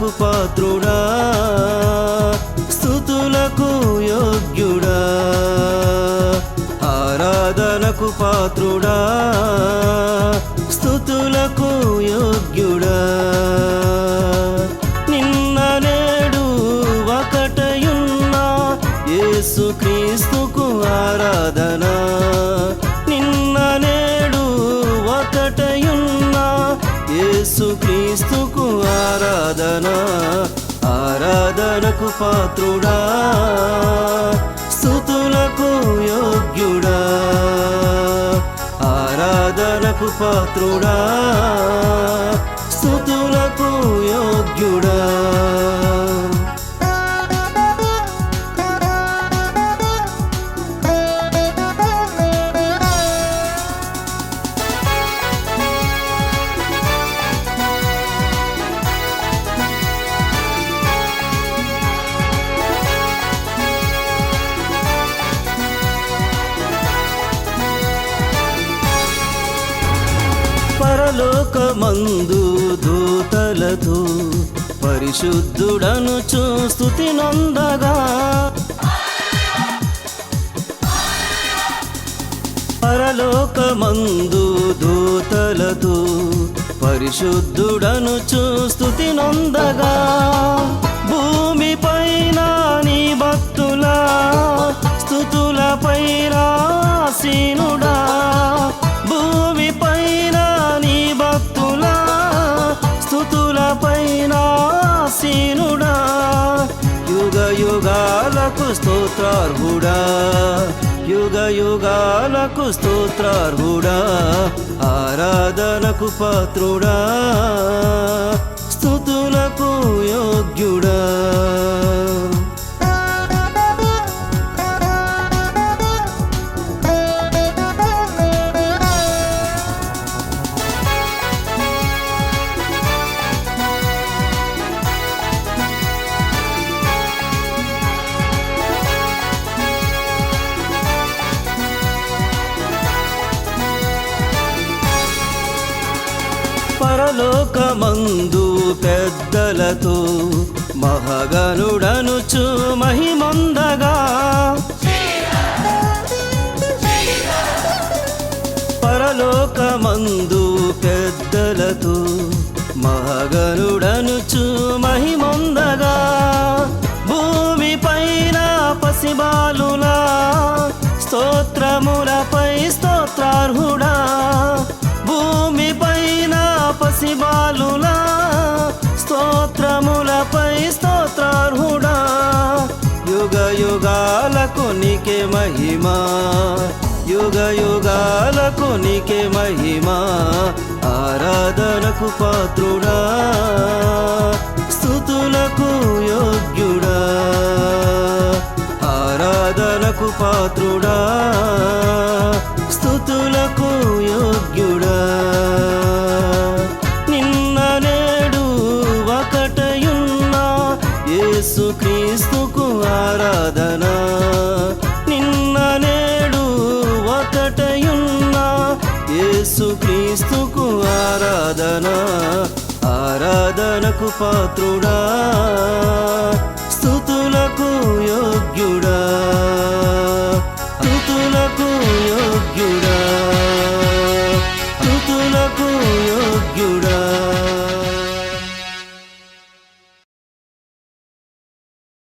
ఘనతకు పాత్రుడా. స్థుతులకు యోగ్యుడా. ఆరాధనకు పాత్రుడా. స్థుతులకు యోగ్యుడా. నిన్న నేడు ఒకటయున్నా యేసుక్రీస్తుకు ఆరాధన ఆరాధన ఆరాధనకు పాత్రుడా స్థుతులకు యోగ్యుడా. ఆరాధనకు పాత్రుడా స్థుతులకు యోగ్యుడా. మందు దూతలతో పరిశుద్ధుడను చూస్తుతి నొందగా పరలోకమందు దూతలతో పరిశుద్ధుడను చూస్తుతి నొందగా భూమి పైన నీ భక్తుల స్థుతుల పైన స్తోత్రార్హుడా. యుగ యుగాలకు స్తోత్రార్హుడా. ఆరాధనకు పాత్రుడా. పరలోకమందు పెద్దలతో మహగనుడనుచు మహిమందగా. పరలోకమందు పెద్దలతో మహగనుడనుచు మహిమందగా. భూమి పైన పసిబాలులా స్తోత్రములపై స్తోత్రార్హుడా. పసిబాలులా స్తోత్రములపై స్తోత్రార్హుడా. యుగ యుగాలకు నీకే మహిమా యుగ యుగాలకు నీకే మహిమా ఆరాధనకు పాత్రుడా స్థుతులకు యోగ్యుడా ఆరాధనకు పాత్రుడా స్థుతులకు క్రీస్తుకు ఆరాధన. నిన్న నేడు ఒకటయున్నా యేసు క్రీస్తుకు ఆరాధన. ఆరాధనకు పాత్రుడా. స్థుతు